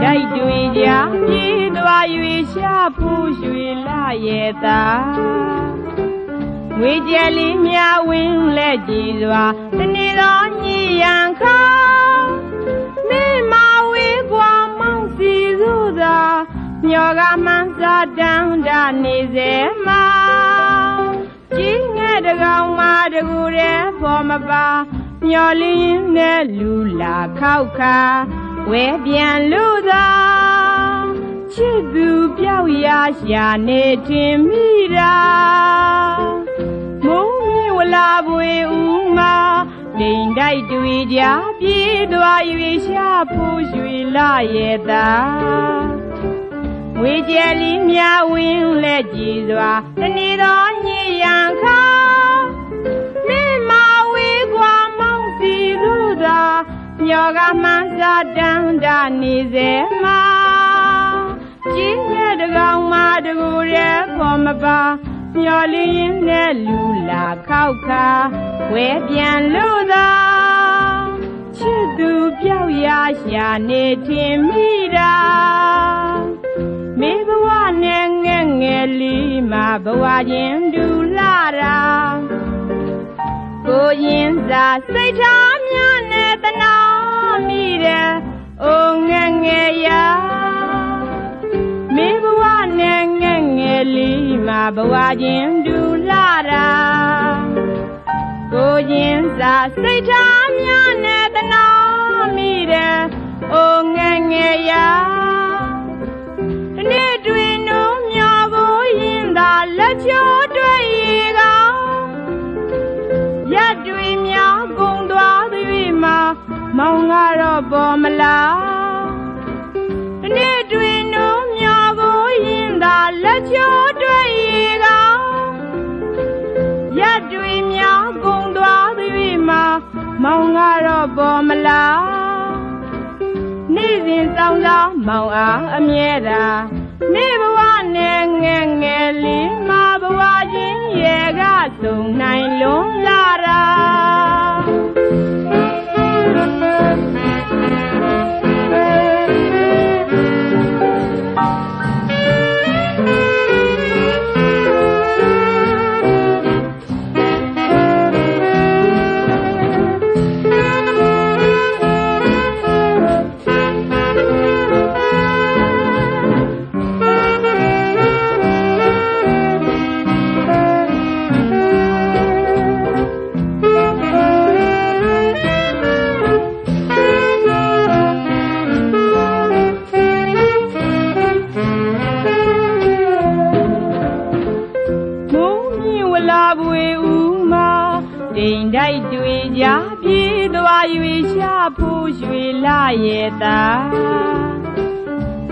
တိုက်တွေ့ကြပြေးသွား၍ရှာဖူးရွေလာရဲ့သာငွေကြယ်လေးများဝင်းလက်ကြည်စွာတနေ့သောညရန်ခါမိမဝေးကွာမောင်စီစုသာမျောကမန်းစာတန်းတာနေစေမှာကြီးငဲ့တကောင်မတကူတဲ့ပေါ်မပါမျောလင်းနဲ့လူလာခောက်ခါ ဝဲပြန်လူသာချစ်သူပြောက်ရရှာနေတင်မိတာမုံမြဝလာပွေဦးမှာဒိန်တိုက်တွေ့ကြပြေးသွား၍ရှာဖို့ရွှေလာရဲ့သာဝေကျယ်လီမြဝင်းလက်ကြည်စွာတနေ့သောညရန်ခါ မှန်းစားတန်းတနေစေမှာကြီးမြတ်တကောင်မတကူရဲဖော်မပါမျောလင်းနဲ့လူလာခောက်ခါဝဲပြန်လို့သာချစ်သူပြောက်ရရှာနေထင်မိတာမိဘဝနဲ့ငဲ့ငယ်လေးမှာဘဝချင်းဒူလာတာကိုရင်စာစိတ်ထားများနဲ့တနာမိ ဘဝချင်းဒူလာတာကိုရင်စာစိတ်ထားများနဲ့တနာမိတယ်အိုငဲ့ငယ်ရာတနေ့တွင်နှုံးမြော်ကိုရင်သာလက်ချိုးတွေ့ရေကောင်ရက်တွေများကုန်သွားသည်မှာမောင်ကတော့ပေါ်မလားတနေ့တွင်နှုံး ပေါ်မလားနေ့စဉ်စောင်းသောမောင်အားအမြဲတမ်းနေဘဝနဲ့ငယ်ငယ်လေးမှာဘဝချင်းရဲ့ကစုံနိုင်လုံးလာ ပွေဦးမှာဒိန်တိုက်တွေ့ကြပြေးသွား၍ရှာဖို့ရွှေလာရဲ့သာ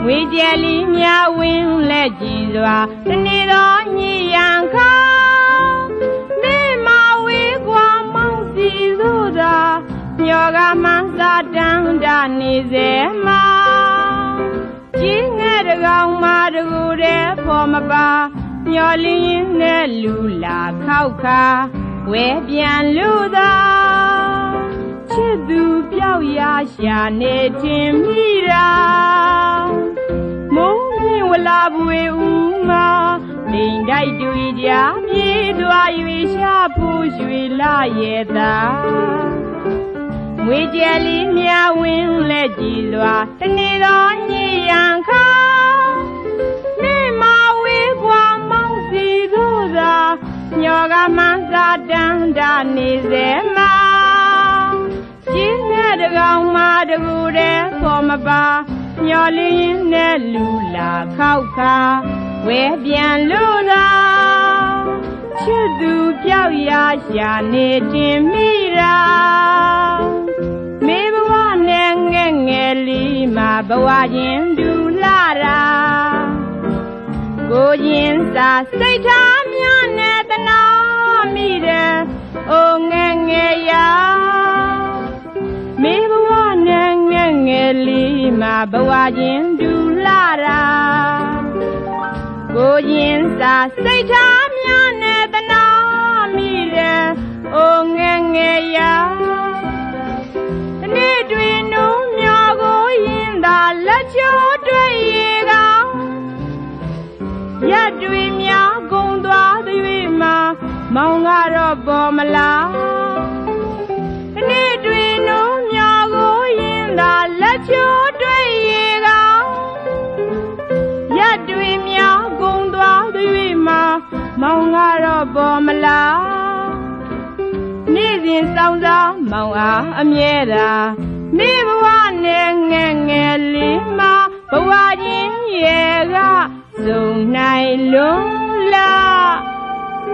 ငွေကြယ်လေးမြဝင်းလက်ကြည်စွာတနေ့သောညရန်ခါမိမဝေးကွာမောင်စီသို့သာညောကမှန်းစားတန်းတနေစေမှာကြီးငယ်တကောင်မတကူတဲ့ဖော်မပါ မျောလင်းနဲ့လူလာခောက်ခါဝဲပြန်လူသာချစ်သူပြောက်ရရှာနေတင်မိတာမုံမြင့်ဝလာပွေဦးမှာလိန်တိုက်တွေ့ကြပြေးသွား၍ရှာဖို့ရွှေလာရဲ့သာငွေကြယ်လေးမြဝင်းလက်ကြည်စွာတနေ့သောညရန်ခါ တန်းတနေစေမှာကြီးနဲ့တကောင်မတကူတဲ့ဖော်မပါမျောလင်းနဲ့လူလာခောက်ခါဝဲပြန်လူသာချစ်သူပြောက်ရရှာနေတင်မိတာမေဘဝနဲ့ငဲ့ငယ်လေးမှာဘဝချင်းဒူလာတာကိုရင်စာစိတ်ထားများနဲ့တနာမိတယ် အိုငဲ့ငယ်ရာမေဘဝနဲ့ငဲ့ငယ်လေးမှာဘဝချင်းဒူလာတာကိုရင်စာစိတ်ထားများနဲ့တနာမိတယ်အိုငဲ့ငယ်ရာတနေ့တွင်နှုံးမြော်ကိုရင်သာလက်ချိုးတွေ့ရေကောင် ရက်တွေပေါ်မလားဒီနေ့တွင်တို့မြော်ကိုရင်သာလက်ချိုးတွေ့ရေကရက်တွင်များဂုံသွားသည်မှာမောင်ကတော့ပေါ်မလားနေ့စဉ်စောင်းစားမောင်အားအမြဲတမ်းမိဘဝနဲ့ငယ်ငယ်လေးမှာဘဝချင်းရဲ့ကစုံနိုင်လုံးလား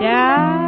ဒါ